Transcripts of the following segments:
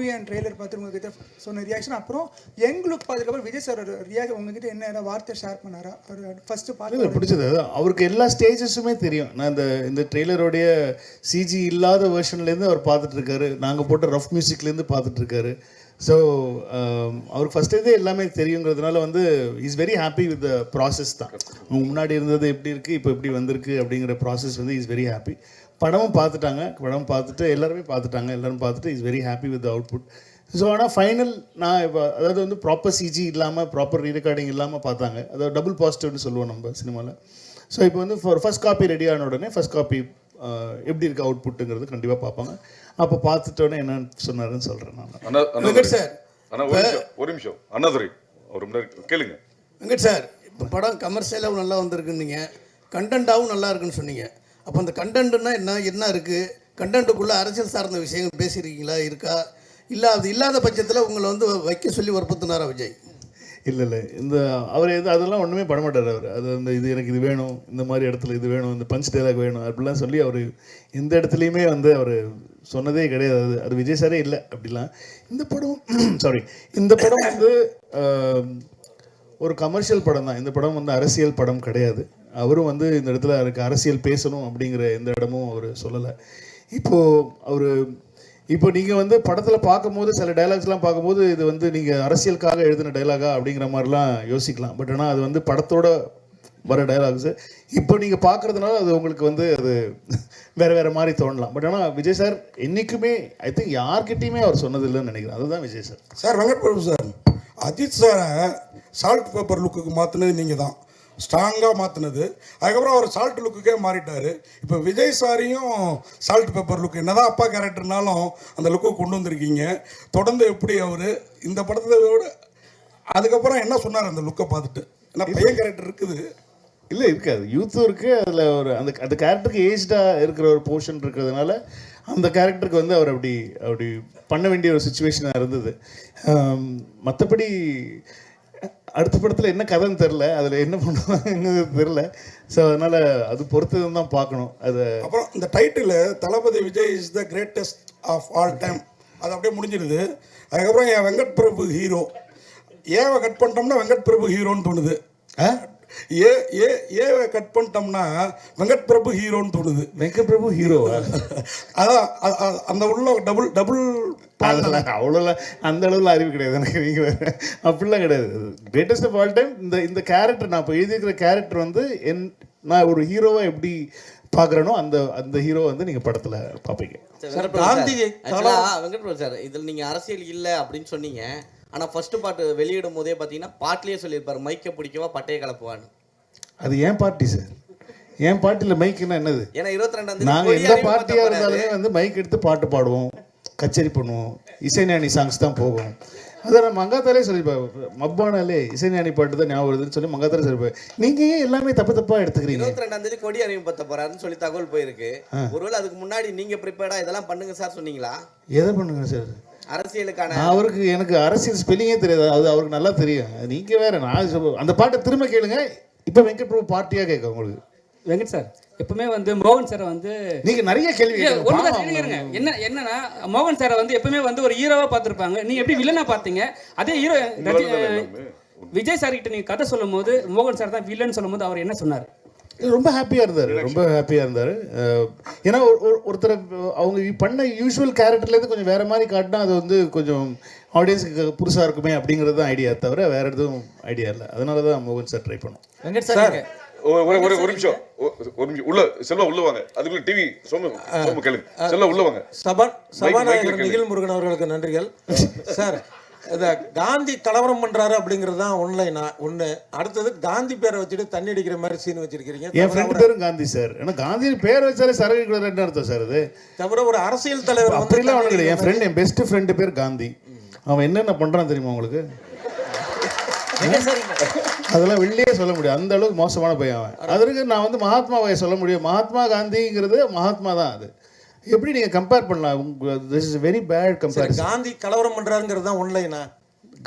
Movie and trailer பார்த்து உங்ககிட்ட சொன்ன ரியாக்ஷன் அப்புறம் யங் லுக் பார்த்ததுக்கப்புறம் விஜய் சார் ரியாக்ட் உங்ககிட்ட என்ன வார்த்தை ஷேர் பண்ணாரா? அவர் ஃபர்ஸ்ட் பார்த்து பிடிச்சது. அவருக்கு எல்லா ஸ்டேஜஸுமே தெரியும். நான் இந்த இந்த ட்ரெய்லருடைய சிஜி இல்லாத வெர்ஷன்லேருந்து அவர் பார்த்துட்டு இருக்காரு. நாங்கள் போட்ட ரஃப் மியூசிக்லேருந்து பார்த்துட்டு இருக்காரு. ஸோ அவருக்கு ஃபஸ்ட்டே எல்லாமே தெரியுங்கிறதுனால வந்து is very happy with the process தான். முன்னாடி இருந்தது எப்படி இருக்குது இப்போ எப்படி வந்திருக்கு அப்படிங்கிற ப்ராசஸ் வந்து இஸ் வெரி ஹாப்பி படமும் பார்த்துட்டாங்க படம் பார்த்துட்டு எல்லாருமே பார்த்துட்டாங்க எல்லாரும் பார்த்துட்டு is very happy with output so ஆனால் ஃபைனல் நான் இப்போ அதாவது வந்து ப்ராப்பர் சிஜி இல்லாமல் ப்ராப்பர் ரீரெக்கார்டிங் இல்லாமல் பார்த்தாங்க. அதாவது டபுள் பாசிட்டிவ்னு சொல்லுவோம் நம்ம சினிமாவில் ஸோ இப்போ வந்து ஃபார் ஃபர்ஸ்ட் காப்பி ரெடி ஆன உடனே ஃபர்ஸ்ட் காப்பி எப்படி இருக்கு அவுட்புட்டுங்கிறது கண்டிப்பாக பார்ப்பாங்க. அப்போ பார்த்துட்டோன்னே என்னன்னு சொன்னாருன்னு சொல்கிறேன் நான். சார் அண்ணா ஒரு நிமிஷம் ஒரு நிமிஷம். அண்ணாதுரை ஒரு மணி கேளுங்க. வெங்கட் சார் இப்போ படம் கமர்ஷியலாகவும் நல்லா வந்திருக்குன்னீங்க. கண்டென்ட்டாகவும் நல்லா இருக்குன்னு சொன்னீங்க. அப்போ அந்த கண்டென்ட்னா என்ன என்ன இருக்குது கண்டென்ட்டுக்குள்ளே அரசியல் சார்ந்த விஷயங்கள் பேசியிருக்கீங்களா? இருக்கா? இல்லை அது இல்லாத பட்சத்தில் உங்களை வந்து வைக்க சொல்லி வற்புறுத்தினாரா விஜய்? இல்லை இல்லை. இந்த அவர் எது அதெல்லாம் ஒன்றுமே பண்ண மாட்டார் அவர். அது அந்த இது எனக்கு இது வேணும் இந்த மாதிரி இடத்துல இது வேணும் இந்த பஞ்ச் டைலாக் வேணும் அப்படிலாம் சொல்லி அவர் எந்த இடத்துலையுமே வந்து அவர் சொன்னதே கிடையாது. அது அது விஜய் சாரே இல்லை அப்படிலாம். இந்த படம் சாரி இந்த படம் வந்து ஒரு கமர்ஷியல் படம் தான் இந்த படம் வந்து அரசியல் படம் கிடையாது. அவரும் வந்து இந்த இடத்துல எனக்கு அரசியல் பேசணும் அப்படிங்கிற எந்த இடமும் அவர் சொல்லலை. இப்போது அவர் இப்போ நீங்கள் வந்து படத்தில் பார்க்கும்போது சில டைலாக்ஸ்லாம் பார்க்கும்போது இது வந்து நீங்கள் அரசியலுக்காக எழுதின டைலாகா அப்படிங்கிற மாதிரிலாம் யோசிக்கலாம். பட் ஆனால் அது வந்து படத்தோட வர டைலாக்ஸு இப்போ நீங்கள் பார்க்குறதுனால அது உங்களுக்கு வந்து அது வேறு வேறு மாதிரி தோணலாம். பட் ஆனால் விஜய் சார் என்றைக்குமே ஐ திங்க் யார்கிட்டையுமே அவர் சொன்னதில்லைன்னு நினைக்கிறேன். அதுதான் Vijay sir sir Venkat Prabhu sir Ajith சாரை சால்ட் பேப்பர் லுக்குக்கு மாற்றினது நீங்கள் தான் ஸ்ட்ராங்காக மாற்றினது அதுக்கப்புறம் அவர் சால்ட் லுக்குக்கே மாறிட்டார். இப்போ விஜய் சாரையும் சால்ட் பேப்பர் லுக் என்னதான் அப்பா கேரக்டர்னாலும் அந்த லுக்கு கொண்டு வந்திருக்கீங்க. தொடர்ந்து எப்படி அவர் இந்த படத்தை விட அதுக்கப்புறம் என்ன சொன்னார் அந்த லுக்கை பார்த்துட்டு? ஏன்னா பையன் கேரக்டர் இருக்குது. இல்லை இருக்காது. யூத்தும் இருக்குது அதில் ஒரு அந்த அந்த கேரக்டருக்கு ஏஜ்டாக இருக்கிற ஒரு போர்ஷன் இருக்கிறதுனால அந்த கேரக்டருக்கு வந்து அவர் அப்படி அப்படி பண்ண வேண்டிய ஒரு சுச்சுவேஷனாக இருந்தது. மற்றபடி அடுத்த படத்தில் என்ன கதைன்னு தெரில அதில் என்ன பண்ணுவாங்கன்னு தெரில ஸோ அதனால் அது பொறுத்து தான் பார்க்கணும். அதை அப்புறம் இந்த title Thalapathy Vijay is the greatest of all time அது அப்படியே முடிஞ்சிடுது. அதுக்கப்புறம் என் வெங்கட் பிரபு ஹீரோ ஏவை கட் பண்ணிட்டோம்னா வெங்கட் பிரபு ஹீரோன்னு தோணுது? ஏ ஏ ஏவை கட் பண்ணிட்டோம்னா வெங்கட் பிரபு ஹீரோன்னு தோணுது. வெங்கட் பிரபு ஹீரோவா அதான் அந்த உள்ள டபுள் டபுள் அவ்வளோலாம் அந்த அளவுல அறிவு கிடையாது எனக்கு நீங்க வேற. அப்படிலாம் கிடையாது. கிரேட்டஸ்ட் ஆஃப் ஆல் டைம் இந்த இந்த கேரக்டர் நான் இப்போ எழுதியிருக்கிற கேரக்டர் வந்து என் நான் ஒரு ஹீரோவை எப்படி பார்க்குறேனோ அந்த அந்த ஹீரோ வந்து நீங்கள் படத்தில் பார்ப்பீங்க. சார் காந்தி வெங்கட் பிரபு சார் இதில் நீங்கள் அரசியல் இல்லை அப்படின்னு சொன்னீங்க. ஆனால் ஃபர்ஸ்ட் பாட்டு வெளியிடும் போதே பார்த்தீங்கன்னா பாட்டிலேயே சொல்லியிருப்பாரு மைக்கை பிடிக்கவா பட்டையை கலப்புவான்னு. அது ஏன் பார்ட்டி சார் ஏன் பார்ட்டியில் மைக்குன்னா என்னது? ஏன்னா இருபத்தி ரெண்டாம் நாங்கள் எந்த தேதி பார்ட்டியாக இருந்தாலுமே வந்து மைக் எடுத்து பாட்டு பாடுவோம். கச்சேரி பண்ணுவோம். இசைஞானி சாங்ஸ் தான் போகும். அதை நான் மங்காத்தாலே சொல்லியிருப்பேன் மப்பானாலே இசைஞானி பாட்டு தான் ஞாபகம் வருதுன்னு சொல்லி மங்காத்தாலே சொல்லியிருப்பேன் நீங்கள் ஏன் எல்லாமே தப்பு தப்பாக எடுத்துக்கிறீங்க? இருபத்தி ரெண்டாம் தேதி கொடி அறிமுகப்படுத்த போறாருன்னு சொல்லி தகவல் போயிருக்கு. ஒருவேளை அதுக்கு முன்னாடி நீங்க ப்ரிப்பேர்டா இதெல்லாம் பண்ணுங்க சார் சொன்னீங்களா? எதை பண்ணுங்க சார் அரசியலுக்கான அவருக்கு எனக்கு அரசியல் ஸ்பெல்லிங்கே தெரியாது. அது அவருக்கு நல்லா தெரியும். நீங்கள் வேற நான் அந்த பாட்டை திரும்ப கேளுங்க. இப்போ வெங்கட் பிரபு பார்ட்டியாக கேட்க உங்களுக்கு. வெங்கட் சார் எப்பவுமே வந்து மோகன் சாரை வந்து நீங்க நிறைய கேள்வி. அவங்க. என்ன என்னன்னா மோகன் சாரை வந்து எப்பவுமே வந்து ஒரு ஹீரோவா பார்த்திருப்பாங்க. நீங்க எப்படி வில்லனா பார்த்தீங்க? அதே ஹீரோ விஜய் சார் கிட்ட நீங்க கதை சொல்லும் போது மோகன் சார் தான் வில்லன் சொல்லும் போது அவர் என்ன சொன்னார்? ரொம்ப ஹாப்பியாக இருந்தார். ரொம்ப ஹாப்பியாக இருந்தார். ஏன்னா ஒரு- ஒரு- ஒருத்தர் அவங்க பண்ண யூஷுவல் கேரக்டர்லேருந்து கொஞ்சம் வேற மாதிரி காட்டினா அது வந்து கொஞ்சம் ஆடியன்ஸுக்கு புதுசாக இருக்குமே அப்படிங்கிறது தான் ஐடியா தவிர வேற எதுவும் ஐடியா இல்லை. அதனால தான் மோகன் சார் ட்ரை பண்ணோம். வெங்கட் சார் ஒரு ஒரு- நிமிஷம். ஒரு நிமிஷம். உள்ள செல்வா உள்ள வாங்க. அதுக்குள்ள டிவி சோமு சோமு கேளுங்க. செல்வா உள்ள வாங்க. சபா சபாநாயகர். நிகில் முருகன் அவர்களுக்கு நன்றிகள். சார் இந்த காந்தி கலவரம் பண்றாரு அப்படிங்கிறது தான் ஒன்லைனா. ஒண்ணு. அடுத்தது காந்தி பேரை வச்சுட்டு தண்ணி அடிக்கிற மாதிரி சீன் வச்சிருக்கீங்க என் ஃப்ரெண்டு பேரும் காந்தி சார். ஏன்னா காந்தி பேர் வச்சாலே சரக்கு என்ன அர்த்தம் சார் அது தவிர ஒரு அரசியல் தலைவர் வந்து அப்படிலாம் ஒன்றும் கிடையாது என் ஃப்ரெண்ட் என் பெஸ்ட் ஃப்ரெண்டு பேர் காந்தி. அவன் என்னென்ன பண்ணுறான் தெரியுமா உங்களுக்கு? அதெல்லாம் வெளியே சொல்ல முடியும் அந்த அளவுக்கு மோசமான பையன் அவன். அதற்கு நான் வந்து மகாத்மாவை சொல்ல முடியும். மகாத்மா காந்திங்கிறது மகாத்மா தான் அது. எப்படி நீங்கள் கம்பேர் பண்ணலாம்? This is very bad comparison Gandhi கலவரம் பண்றாருங்கிறது தான் ஒன்லைனா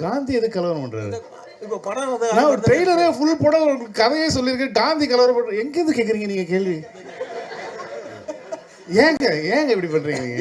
காந்தி எது கலவரம் பண்ணுறாரு வந்து நான் ஒரு ட்ரெய்லரே ஃபுல் படம் ஒரு கதையே சொல்லியிருக்கேன். காந்தி கலவரம் பண்ணுற எங்கேருந்து கேட்குறீங்க நீங்கள் கேள்வி? ஏங்க ஏங்க இப்படி பண்ணுறீங்க